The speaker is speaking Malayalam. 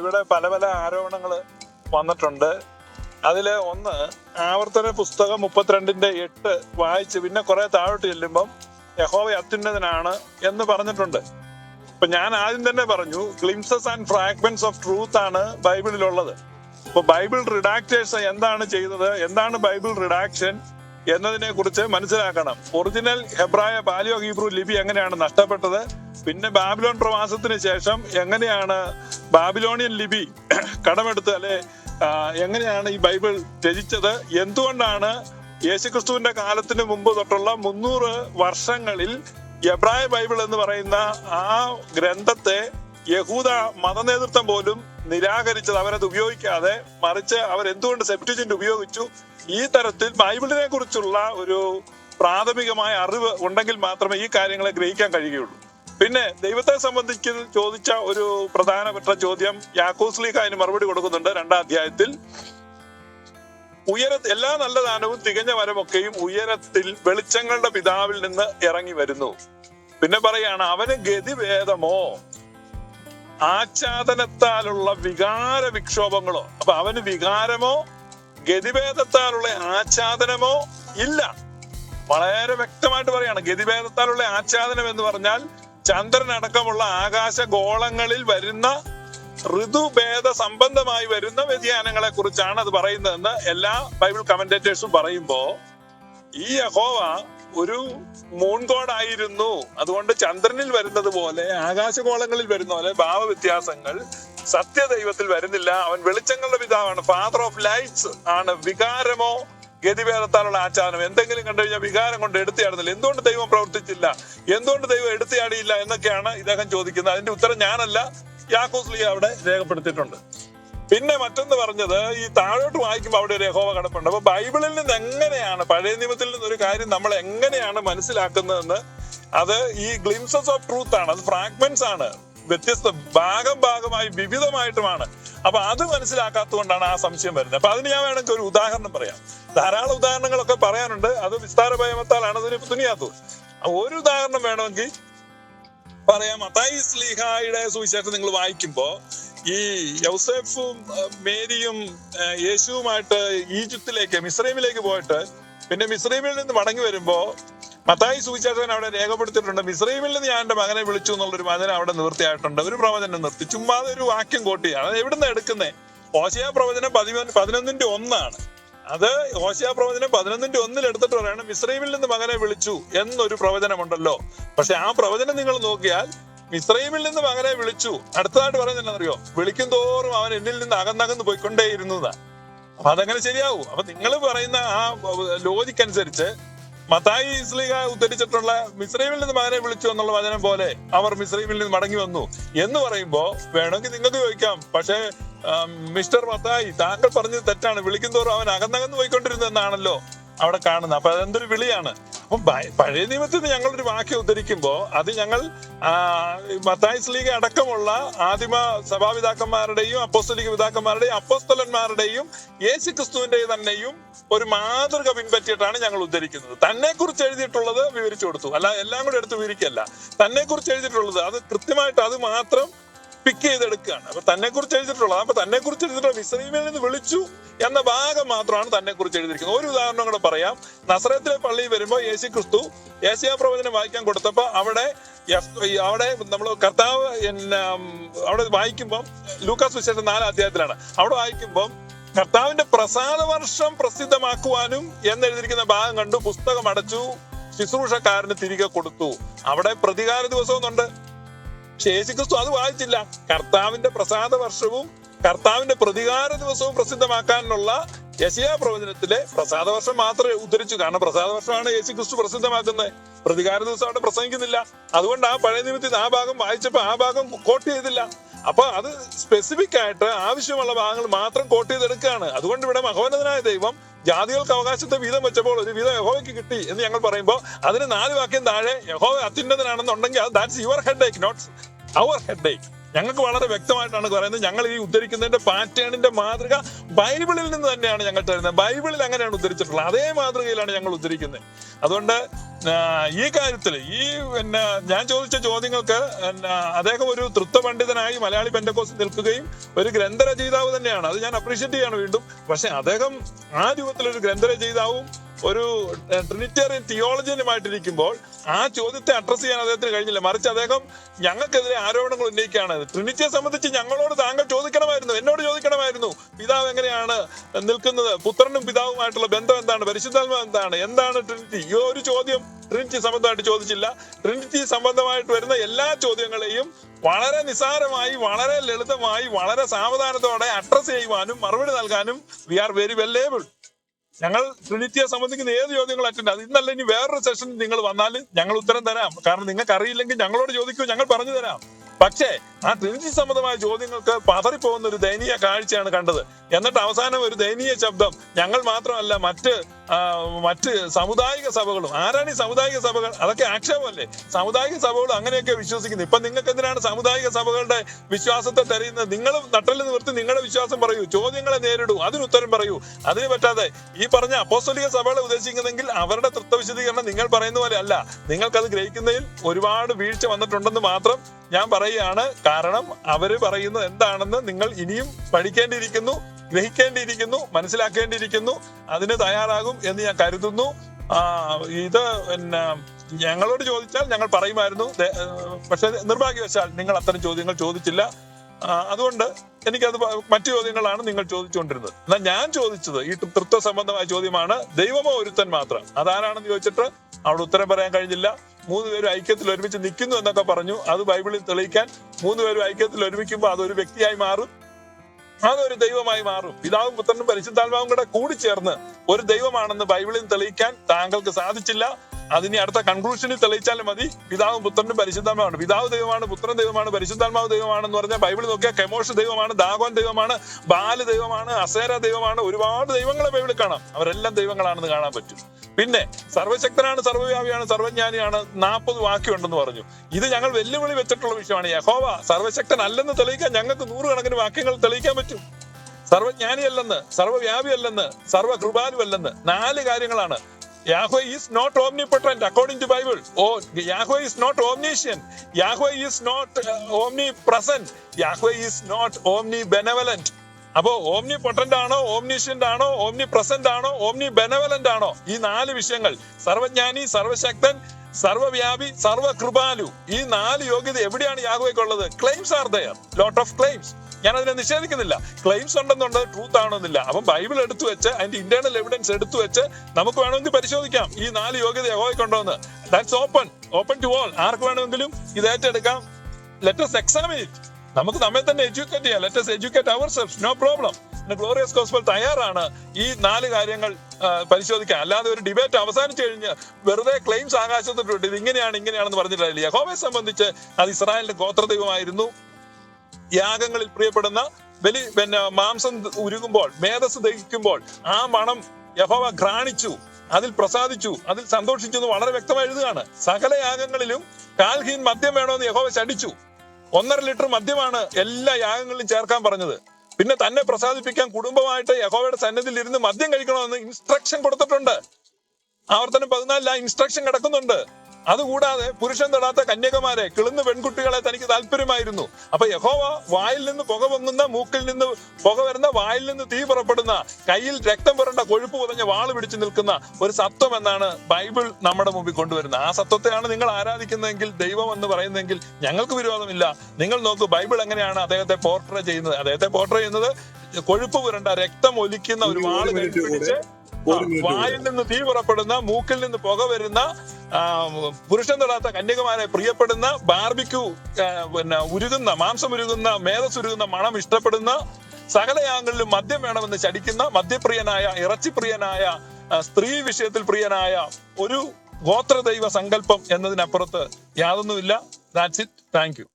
ഇവിടെ പല പല ആരോപണങ്ങൾ വന്നിട്ടുണ്ട്. അതിൽ ഒന്ന് ആവർത്തന പുസ്തകം മുപ്പത്തിരണ്ടിന്റെ എട്ട് വായിച്ച് പിന്നെ കുറേ താഴോട്ട് ചെല്ലുമ്പം യഹോവ അത്യുന്നതനാണ് എന്ന് പറഞ്ഞിട്ടുണ്ട്. ഇപ്പൊ ഞാൻ ആദ്യം തന്നെ പറഞ്ഞു glimpses and fragments of truth ആണ് ബൈബിളിലുള്ളത്. ഇപ്പൊ ബൈബിൾ റിഡാക്ടേഴ്സ് എന്താണ് ചെയ്തത്? എന്താണ് ബൈബിൾ റിഡാക്ഷൻ എന്നതിനെ കുറിച്ച് മനസ്സിലാക്കണം. ഒറിജിനൽ ഹെബ്രായ ബാലിയോ ഹീബ്രു ലിപി എങ്ങനെയാണ് നഷ്ടപ്പെട്ടത്? പിന്നെ ബാബിലോൺ പ്രവാസത്തിന് ശേഷം എങ്ങനെയാണ് ബാബിലോണിയൻ ലിപി കടമെടുത്ത് അല്ലെ എങ്ങനെയാണ് ഈ ബൈബിൾ രചിച്ചത്? എന്തുകൊണ്ടാണ് യേശുക്രിസ്തുവിന്റെ കാലത്തിന് മുമ്പ് തൊട്ടുള്ള മുന്നൂറ് വർഷങ്ങളിൽ എബ്രായ ബൈബിൾ എന്ന് പറയുന്ന ആ ഗ്രന്ഥത്തെ യഹൂദ മതനേതൃത്വം പോലും നിരാകരിച്ചത് അവരത് ഉപയോഗിക്കാതെ മറിച്ച് അവർ എന്തുകൊണ്ട് സെപ്റ്റിജിന്റ് ഉപയോഗിച്ചു? ഈ തരത്തിൽ ബൈബിളിനെ കുറിച്ചുള്ള ഒരു പ്രാഥമികമായ അറിവ് ഉണ്ടെങ്കിൽ മാത്രമേ ഈ കാര്യങ്ങളെ ഗ്രഹിക്കാൻ കഴിയുകയുള്ളൂ. പിന്നെ ദൈവത്തെ സംബന്ധിച്ച് ചോദിച്ച ഒരു പ്രധാനപ്പെട്ട ചോദ്യം യാക്കോസ് അതിന് മറുപടി കൊടുക്കുന്നുണ്ട് രണ്ടാം അധ്യായത്തിൽ. ഉയര എല്ലാ നല്ല ദാനവും തികഞ്ഞ വരമൊക്കെയും ഉയരത്തിൽ വെളിച്ചങ്ങളുടെ പിതാവിൽ നിന്ന് ഇറങ്ങി വരുന്നു. പിന്നെ പറയാണ് അവന് ഗതിഭേദമോ? ആച്ഛാദനത്താലുള്ള വികാര വിക്ഷോഭങ്ങളോ അപ്പൊ അവന് വികാരമോ? ഗതിഭേദത്താലുള്ള ആച്ഛാദനമോ ഇല്ല. വളരെ വ്യക്തമായിട്ട് പറയാണ് ഗതിഭേദത്താലുള്ള ആച്ഛാദനം എന്ന് പറഞ്ഞാൽ ചന്ദ്രൻ അടക്കമുള്ള ആകാശ ഗോളങ്ങളിൽ വരുന്ന ഋതുഭേദ സംബന്ധമായി വരുന്ന വ്യതിയാനങ്ങളെ കുറിച്ചാണ് അത് പറയുന്നതെന്ന് എല്ലാ ബൈബിൾ കമന്റേറ്റേഴ്സും പറയുമ്പോ ഈ യഹോവ ഒരു മൂൺ ഗോഡായിരുന്നു അതുകൊണ്ട് ചന്ദ്രനിൽ വരുന്നത് പോലെ ആകാശഗോളങ്ങളിൽ വരുന്ന പോലെ ഭാവവ്യത്യാസങ്ങൾ സത്യദൈവത്തിൽ വരുന്നില്ല. അവൻ വെളിച്ചങ്ങളുടെ പിതാവാണ്. ഫാദർ ഓഫ് ലൈറ്റ്സ് ആണ്. വികാരമോ ഗതിഭേദത്താലുള്ള ആചാരം എന്തെങ്കിലും കണ്ടു കഴിഞ്ഞാൽ വികാരം കൊണ്ട് എടുത്തിയാടുന്നില്ല എന്തുകൊണ്ട് ദൈവം പ്രവർത്തിച്ചില്ല? എന്തുകൊണ്ട് ദൈവം എടുത്തിയാടിയില്ല എന്നൊക്കെയാണ് ഇദ്ദേഹം ചോദിക്കുന്നത്. അതിന്റെ ഉത്തരം ഞാനല്ല. യാക്കോസ്ലി അവിടെ രേഖപ്പെടുത്തിയിട്ടുണ്ട്. പിന്നെ മറ്റൊന്ന് പറഞ്ഞത് ഈ താഴോട്ട് വായിക്കുമ്പോൾ അവിടെ ഒരു യഹോവ കിടപ്പുണ്ട്. അപ്പൊ ബൈബിളിൽ നിന്ന് എങ്ങനെയാണ് പഴയ നിയമത്തിൽ നിന്ന് ഒരു കാര്യം നമ്മൾ എങ്ങനെയാണ് മനസ്സിലാക്കുന്നതെന്ന് അത് ഈ ഗ്ലിംസസ് ഓഫ് ട്രൂത്ത് ആണ്. അത് ഫ്രാഗ്മെന്റ്സ് ആണ്. വ്യത്യസ്ത ഭാഗം ഭാഗമായി വിവിധമായിട്ടുമാണ്. അപ്പൊ അത് മനസ്സിലാക്കാത്തതുകൊണ്ടാണ് ആ സംശയം വരുന്നത്. അപ്പൊ അതിന് ഞാൻ വേണമെങ്കിൽ ഒരു ഉദാഹരണം പറയാം. ധാരാളം ഉദാഹരണങ്ങളൊക്കെ പറയാനുണ്ട്. അത് വിസ്താര ഭയമത്താലാണ്. അതിന് തുനിയാത്തത് ഒരു ഉദാഹരണം വേണമെങ്കിൽ പറയാം. മത്തായി സ്ലീഹായുടെ സുവിശേഷം നിങ്ങൾ വായിക്കുമ്പോ ഈ യൗസേഫും മേരിയും യേശുവുമായിട്ട് ഈജിപ്തിലേക്ക് മിസ്രൈമിലേക്ക് പോയിട്ട് പിന്നെ മിസ്രൈമിൽ നിന്ന് മടങ്ങി വരുമ്പോ മത്തായി സുവിശേഷൻ അവിടെ രേഖപ്പെടുത്തിയിട്ടുണ്ട്. മിസ്രൈമിൽ നിന്ന് ഞാൻ എന്റെ മകനെ വിളിച്ചു എന്നുള്ളൊരു വചനം അവിടെ നിവൃത്തിയായിട്ടുണ്ട്. ഒരു പ്രവചനം നിർത്തി. ചുമ്മാതെ ഒരു വാക്യം കോട്ടിയാണ് അത് എവിടുന്ന് എടുക്കുന്നേ? ഓശയ പ്രവചനം പതിമൂന്ന് പതിനൊന്നിന്റെ ഒന്നാണ്. അത് ഓശയ പ്രവചനം പതിനൊന്നിന്റെ ഒന്നിൽ എടുത്തിട്ട് പറയണം മിസ്രൈമിൽ നിന്ന് മകനെ വിളിച്ചു എന്നൊരു പ്രവചനമുണ്ടല്ലോ. പക്ഷെ ആ പ്രവചനം നിങ്ങൾ നോക്കിയാൽ മിസ്രൈമിൽ നിന്ന് മകനെ വിളിച്ചു. അടുത്തതായിട്ട് പറയുന്നത് അറിയോ വിളിക്കും തോറും അവൻ എന്നിൽ നിന്ന് അകന്നകന്ന് പോയിക്കൊണ്ടേയിരുന്നു അപ്പൊ അതങ്ങനെ ശരിയാവും. അപ്പൊ നിങ്ങൾ പറയുന്ന ആ ലോജിക്ക് അനുസരിച്ച് മത്തായി ഇസ്ലിക ഉദ്ധരിച്ചിട്ടുള്ള മിസ്രൈമിൽ നിന്ന് മകനെ വിളിച്ചു എന്നുള്ള വചനം പോലെ അവർ മിസ്രൈമിൽ നിന്ന് മടങ്ങി വന്നു എന്ന് പറയുമ്പോ വേണമെങ്കിൽ നിങ്ങൾക്ക് ചോദിക്കാം. പക്ഷേ മിസ്റ്റർ മത്തായി താങ്കൾ പറഞ്ഞത് തെറ്റാണ്. വിളിക്കുന്നതോറും അവൻ അകന്നകന്ന് പോയിക്കൊണ്ടിരുന്നെന്നാണല്ലോ അവിടെ കാണുന്നത്. അപ്പൊ അതെന്തൊരു വിളിയാണ്? അപ്പൊ പഴയ നിയമത്തിൽ നിന്ന് ഞങ്ങളൊരു വാക്യം ഉദ്ധരിക്കുമ്പോ അത് ഞങ്ങൾ മത്തായി സ്ലീഗ അടക്കമുള്ള ആദിമ സഭാപിതാക്കന്മാരുടെയും അപ്പോസ്തലിക പിതാക്കന്മാരുടെയും അപ്പോസ്തലന്മാരുടെയും യേശു ക്രിസ്തുവിന്റെ തന്നെയും ഒരു മാതൃക പിൻപറ്റിയിട്ടാണ് ഞങ്ങൾ ഉദ്ധരിക്കുന്നത്. തന്നെ കുറിച്ച് എഴുതിയിട്ടുള്ളത് വിവരിച്ചു കൊടുത്തു. അല്ല എല്ലാം കൂടെ എടുത്ത് വിവരിക്കല്ല തന്നെ കുറിച്ച് എഴുതിയിട്ടുള്ളത്. അത് കൃത്യമായിട്ട് അത് മാത്രം പിക്ക് ചെയ്തെടുക്കുകയാണ്. അപ്പൊ തന്നെ കുറിച്ച് എഴുതിയിട്ടുള്ളത് അപ്പൊ തന്നെ കുറിച്ച് എഴുതിയിട്ടുള്ള മിസ്രൈമിൽ നിന്ന് വിളിച്ചു എന്ന ഭാഗം മാത്രമാണ് തന്നെ കുറിച്ച് എഴുതിയിരിക്കുന്നത്. ഒരു ഉദാഹരണം കൂടെ പറയാം. നസറത്തിലെ പള്ളി വരുമ്പോൾ യേശു ക്രിസ്തു ഏഷ്യാ പ്രവചനം വായിക്കാൻ കൊടുത്തപ്പോ അവിടെ അവിടെ നമ്മൾ കർത്താവ് അവിടെ വായിക്കുമ്പോൾ ലൂക്കാസ് വിശേഷം നാലാം അധ്യായത്തിലാണ്. അവിടെ വായിക്കുമ്പോൾ കർത്താവിന്റെ പ്രസാദ വർഷം പ്രസിദ്ധമാക്കുവാനും എന്നെഴുതിയിരിക്കുന്ന ഭാഗം കണ്ടു പുസ്തകം അടച്ചു ശുശ്രൂഷക്കാരന് തിരികെ കൊടുത്തു. അവിടെ പ്രതികാര ദിവസം എന്നുണ്ട് യേശുക്രിസ്തു അത് വായിച്ചില്ല. കർത്താവിന്റെ പ്രസാദ വർഷവും കർത്താവിന്റെ പ്രതികാര ദിവസവും പ്രസിദ്ധമാക്കാനുള്ള യശയാ പ്രവചനത്തിലെ പ്രസാദ വർഷം മാത്രമേ ഉദ്ധരിച്ചു. കാരണം പ്രസാദ വർഷമാണ് യേശു ക്രിസ്തു പ്രസിദ്ധമാക്കുന്നത്. പ്രതികാര ദിവസം അവിടെ പ്രസംഗിക്കുന്നില്ല. അതുകൊണ്ട് ആ പഴയ നിമിത്തിൽ ആ ഭാഗം വായിച്ചപ്പോ ആ ഭാഗം കോട്ട് ചെയ്തില്ല. അപ്പൊ അത് സ്പെസിഫിക് ആയിട്ട് ആവശ്യമുള്ള ഭാഗങ്ങൾ മാത്രം കോട്ട് ചെയ്തെടുക്കുകയാണ്. അതുകൊണ്ട് ഇവിടെ മഹോന്നതനായ ദൈവം ജാതികൾക്ക് അവകാശത്തെ വീതം വെച്ചപ്പോൾ ഒരു വീതം യഹോവയ്ക്ക് കിട്ടി എന്ന് ഞങ്ങൾ പറയുമ്പോൾ അതിന് നാല് വാക്യം താഴെ യഹോവ അത്യുന്നതനാണെന്നുണ്ടെങ്കിൽ അത് that's your headache not our head ഞങ്ങൾക്ക് വളരെ വ്യക്തമായിട്ടാണ് പറയുന്നത്. ഞങ്ങൾ ഈ ഉദ്ധരിക്കുന്നതിന്റെ പാറ്റേണിന്റെ മാതൃക ബൈബിളിൽ നിന്ന് തന്നെയാണ് ഞങ്ങൾ തരുന്നത്. ബൈബിളിൽ അങ്ങനെയാണ് ഉദ്ധരിച്ചിട്ടുള്ളത്. അതേ മാതൃകയിലാണ് ഞങ്ങൾ ഉദ്ധരിക്കുന്നത്. അതുകൊണ്ട് ഈ കാര്യത്തിൽ ഈ പിന്നെ ഞാൻ ചോദിച്ച ചോദ്യങ്ങൾക്ക് അദ്ദേഹം ഒരു തൃത്വ പണ്ഡിതനായി മലയാളി പെൻഡക്കോസ് നിൽക്കുകയും ഒരു ഗ്രന്ഥരചയിതാവ് തന്നെയാണ്. അത് ഞാൻ അപ്രീഷിയേറ്റ് ചെയ്യാണ് വീണ്ടും. പക്ഷെ അദ്ദേഹം ആ രൂപത്തിലൊരു ഗ്രന്ഥരചയിതാവും ഒരു ട്രിനിറ്റേറിയൻ തിയോളജിയനുമായിട്ടിരിക്കുമ്പോൾ ആ ചോദ്യത്തെ അഡ്രസ് ചെയ്യാൻ അദ്ദേഹത്തിന് കഴിഞ്ഞില്ല. മറിച്ച് അദ്ദേഹം ഞങ്ങൾക്കെതിരെ ആരോപണങ്ങൾ ഉന്നയിക്കുകയാണ്. ട്രിനിറ്റിയെ സംബന്ധിച്ച് ഞങ്ങളോട് താങ്കൾ ചോദിക്കണമായിരുന്നു. എന്നോട് ചോദിക്കണമായിരുന്നു. പിതാവ് എങ്ങനെയാണ് നിൽക്കുന്നത്? പുത്രനും പിതാവുമായിട്ടുള്ള ബന്ധം എന്താണ്? പരിശുദ്ധാത്മ എന്താണ്? എന്താണ് ട്രിനിറ്റി ഈ ഒരു ചോദ്യം ട്രിനിറ്റി സംബന്ധമായിട്ട് ചോദിച്ചില്ല. ട്രിനിറ്റി സംബന്ധമായിട്ട് വരുന്ന എല്ലാ ചോദ്യങ്ങളെയും വളരെ നിസാരമായി വളരെ ലളിതമായി വളരെ സാവധാനത്തോടെ അഡ്രസ് ചെയ്യുവാനും മറുപടി നൽകാനും we are very well able ഞങ്ങൾ ട്രിനിറ്റിയെ സംബന്ധിക്കുന്ന ഏത് ചോദ്യങ്ങൾ അറ്റൻഡ് അത് ഇന്നല്ല ഇനി വേറൊരു സെഷൻ നിങ്ങൾ വന്നാൽ ഞങ്ങൾ ഉത്തരം തരാം. കാരണം നിങ്ങൾക്ക് അറിയില്ലെങ്കിൽ ഞങ്ങളോട് ചോദിക്കൂ ഞങ്ങൾ പറഞ്ഞു തരാം. പക്ഷേ ആ ട്രിനിറ്റി സംബന്ധമായ ചോദ്യങ്ങൾക്ക് പതറിപ്പോകുന്ന ഒരു ദയനീയ കാഴ്ചയാണ് കണ്ടത്. എന്നിട്ട് അവസാനം ഒരു ദയനീയ ശബ്ദം. ഞങ്ങൾ മാത്രമല്ല മറ്റ് മറ്റ് സമുദായിക സഭകളും ആരാണ് ഈ സാമുദായിക സഭകൾ? അതൊക്കെ ആക്ഷേപമല്ലേ? സാമുദായിക സഭകളും അങ്ങനെയൊക്കെ വിശ്വസിക്കുന്നു. ഇപ്പൊ നിങ്ങൾക്ക് എന്തിനാണ് സാമുദായിക സഭകളുടെ വിശ്വാസത്തെ തെരയുന്നത്. നിങ്ങൾ നട്ടൽ നിവർത്തി നിങ്ങളുടെ വിശ്വാസം പറയൂ. ചോദ്യങ്ങളെ നേരിടൂ. അതിന് ഉത്തരം പറയൂ. അതിന് പറ്റാതെ ഈ പറഞ്ഞ അപ്പോസ്തലിക സഭകളെ ഉദ്ദേശിക്കുന്നെങ്കിൽ അവരുടെ തൃത്വ വിശദീകരണം നിങ്ങൾ പറയുന്ന പോലെ അല്ല. നിങ്ങൾക്കത് ഗ്രഹിക്കുന്നതിൽ ഒരുപാട് വീഴ്ച വന്നിട്ടുണ്ടെന്ന് മാത്രം ഞാൻ പറയുകയാണ് കാരണം അവർ പറയുന്നത് എന്താണെന്ന് നിങ്ങൾ ഇനിയും പഠിക്കേണ്ടിയിരിക്കുന്നു ഗ്രഹിക്കേണ്ടിയിരിക്കുന്നു മനസ്സിലാക്കേണ്ടിയിരിക്കുന്നു അതിന് തയ്യാറാകും എന്ന് ഞാൻ കരുതുന്നു. ഇത് പിന്നെ ഞങ്ങളോട് ചോദിച്ചാൽ ഞങ്ങൾ പറയുമായിരുന്നു. പക്ഷെ നിർഭാഗ്യവശാൽ നിങ്ങൾ അത്തരം ചോദ്യങ്ങൾ ചോദിച്ചില്ല. അതുകൊണ്ട് എനിക്കത് മറ്റു ചോദ്യങ്ങളാണ് നിങ്ങൾ ചോദിച്ചുകൊണ്ടിരുന്നത്. എന്നാൽ ഞാൻ ചോദിച്ചത് ഈ തൃത്വ സംബന്ധമായ ചോദ്യമാണ് ദൈവമോ ഒരുത്തൻ മാത്രം? അതാരാണെന്ന് ചോദിച്ചിട്ട് അവിടെ ഉത്തരം പറയാൻ കഴിഞ്ഞില്ല. മൂന്ന് പേരും ഐക്യത്തിൽ ഒരുമിച്ച് നിൽക്കുന്നു എന്നൊക്കെ പറഞ്ഞു. അത് ബൈബിളിൽ തെളിയിക്കാൻ മൂന്ന് പേരും ഐക്യത്തിൽ ഒരുമിക്കുമ്പോൾ അതൊരു വ്യക്തിയായി മാറും. അതൊരു ദൈവമായി മാറും. പിതാവും പുത്രനും പരിശുദ്ധാത്മാവും കൂടെ കൂടിച്ചേർന്ന് ഒരു ദൈവമാണെന്ന് ബൈബിളിൽ തെളിയിക്കാൻ താങ്കൾക്ക് സാധിച്ചില്ല. അതിനി അടുത്ത കൺക്ലൂഷനിൽ തെളിയിച്ചാലും മതി. പിതാവും പുത്രനും പരിശുദ്ധാത്മാവാണ്. പിതാവ് ദൈവമാണ് പുത്രൻ ദൈവമാണ് പരിശുദ്ധാത്മാവ് ദൈവമാണെന്ന് പറഞ്ഞാൽ ബൈബിൾ നോക്കിയാൽ കെമോഷ് ദൈവമാണ് ദാഗോൻ ദൈവമാണ് ബാൽ ദൈവമാണ് അസേര ദൈവമാണ്. ഒരുപാട് ദൈവങ്ങളെ ബൈബിളിൽ കാണാം. അവരെല്ലാം ദൈവങ്ങളാണെന്ന് കാണാൻ പറ്റും. പിന്നെ സർവശക്തനാണ് സർവവ്യാപിയാണ് സർവജ്ഞാനിയാണ് നാൽപ്പത് വാക്യമുണ്ടെന്ന് പറഞ്ഞു. ഇത് ഞങ്ങൾ വെല്ലുവിളി വെച്ചിട്ടുള്ള വിഷയമാണ്. യഹോവ സർവശക്തൻ അല്ലെന്ന് തെളിയിക്കാൻ ഞങ്ങൾക്ക് നൂറുകണക്കിന് വാക്യങ്ങൾ തെളിയിക്കാൻ പറ്റും. സർവജ്ഞാനിയല്ലെന്ന് സർവവ്യാപിയല്ലെന്ന് സർവകൃപാലുവല്ലെന്ന് നാല് കാര്യങ്ങളാണ്. Yahweh is not omnipotent according to Bible. Oh, Yahweh is not omniscient. Yahweh is not uh, omnipresent. Yahweh is not omnibenevolent. അപ്പോ ഓംനി പൊട്ടന്റ് ആണോ ഓംനിഷ്യന്റ് ആണോ ഓംനി പ്രസന്റ് ആണോ ഓംനി ബെനവലന്റ് ആണോ? ഈ നാല് വിഷയങ്ങൾ സർവജ്ഞാനി സർവശക്തൻ സർവവ്യാപി സർവകൃപാലു ഈ നാല് യോഗ്യത എവിടെയാണ് യാഹുവയ്ക്കുള്ളത് claims are there lot of claims ഞാൻ അതിനെ നിഷേധിക്കുന്നില്ല. ക്ലെയിംസ് ഉണ്ടെന്നുണ്ട് ട്രൂത്ത് ആണെന്നില്ല. അപ്പം ബൈബിൾ എടുത്തു വെച്ച് അതിന്റെ ഇന്റേണൽ എവിഡൻസ് എടുത്തു വെച്ച് നമുക്ക് വേണമെങ്കിൽ പരിശോധിക്കാം. ഈ നാല് യോഗ്യത യഹോവയ്ക്കുണ്ടോ എന്ന്. That's open open to all ആർക്ക് വേണമെങ്കിലും ഇത് ഏറ്റെടുക്കാം. ലെറ്റസ് എക്സാമിൻ ഇറ്റ് നമുക്ക് നമ്മെ തന്നെ എഡ്യൂക്കേറ്റ് ചെയ്യാം. Let's educate our self no problem glorious gospel തയ്യാറാണ്. ഈ നാല് കാര്യങ്ങൾ പരിശോധിക്കാം പരിശോധിക്കാൻ. അല്ലാതെ ഒരു ഡിബേറ്റ് അവസാനിച്ചു കഴിഞ്ഞ് വെറുതെ ക്ലെയിംസ് ആകാശത്തിട്ടുണ്ട് ഇത് ഇങ്ങനെയാണ് ഇങ്ങനെയാണെന്ന് പറഞ്ഞിട്ടില്ല. യഹോവയെ സംബന്ധിച്ച് അത് ഇസ്രായേലിന്റെ ഗോത്രദൈവമായിരുന്നു. യാഗങ്ങളിൽ പ്രിയപ്പെടുന്ന ബലി പിന്നെ മാംസം ഉരുകുമ്പോൾ മേധസ് ദഹിക്കുമ്പോൾ ആ മണം യഹോവ ഘ്രാണിച്ചു അതിൽ പ്രസാദിച്ചു അതിൽ സന്തോഷിച്ചു എന്ന് വളരെ വ്യക്തമായി എഴുതുകയാണ്. സകല യാഗങ്ങളിലും കാൽഹീൻ മദ്യം വേണമെന്ന് യഹോവ ശടിച്ചു ഒന്നര ലിറ്റർ മദ്യമാണ് എല്ലാ യാഗങ്ങളിലും ചേർക്കാൻ പറഞ്ഞത്. പിന്നെ തന്നെ പ്രസാദിപ്പിക്കാൻ കുടുംബമായിട്ട് യഹോവയുടെ സന്നിധിയിൽ ഇരുന്ന് മദ്യം കഴിക്കണമെന്ന് ഇൻസ്ട്രക്ഷൻ കൊടുത്തിട്ടുണ്ട്. ആവർത്തനം പതിനാലിൽ ആ ഇൻസ്ട്രക്ഷൻ കിടക്കുന്നുണ്ട്. അതുകൂടാതെ പുരുഷൻ തൊടാത്ത കന്യകമാരെ കിളുന്ന പെൺകുട്ടികളെ തനിക്ക് താല്പര്യമായിരുന്നു. അപ്പൊ യഹോവ വായിൽ നിന്ന് പുക പൊങ്ങുന്ന മൂക്കിൽ നിന്ന് പുക വരുന്ന വായിൽ നിന്ന് തീ പുറപ്പെടുന്ന കയ്യിൽ രക്തം പുരണ്ട കൊഴുപ്പ് പുതഞ്ഞ വാൾ പിടിച്ചു നിൽക്കുന്ന ഒരു സത്വം എന്നാണ് ബൈബിൾ നമ്മുടെ മുമ്പിൽ കൊണ്ടുവരുന്നത്. ആ സത്വത്തെയാണ് നിങ്ങൾ ആരാധിക്കുന്നതെങ്കിൽ ദൈവം എന്ന് പറയുന്നതെങ്കിൽ ഞങ്ങൾക്ക് വിരോധമില്ല. നിങ്ങൾ നോക്കൂ ബൈബിൾ എങ്ങനെയാണ് അദ്ദേഹത്തെ പോർട്രേ ചെയ്യുന്നത്? അദ്ദേഹത്തെ പോർട്രേ ചെയ്യുന്നത് കൊഴുപ്പ് പുരണ്ട രക്തം ഒലിക്കുന്ന ഒരു വാൾ മിനിറ്റ് പിടിച്ച് വായിൽ നിന്ന് തീ പുറപ്പെടുന്ന മൂക്കിൽ നിന്ന് പുക വരുന്ന പുരുഷൻ തൊടാത്ത കന്യകമാരെ പ്രിയപ്പെടുന്ന ബാർബിക്യൂ പിന്നെ ഉരുകുന്ന മാംസം ഉരുകുന്ന മേധസ് ഉരുകുന്ന മണം ഇഷ്ടപ്പെടുന്ന സകലയാങ്ങളിലും മദ്യം വേണമെന്ന് ചടിക്കുന്ന മദ്യപ്രിയനായ ഇറച്ചിപ്രിയനായ സ്ത്രീ വിഷയത്തിൽ പ്രിയനായ ഒരു ഗോത്രദൈവ സങ്കല്പം എന്നതിനപ്പുറത്ത് യാതൊന്നുമില്ല. That's it thank you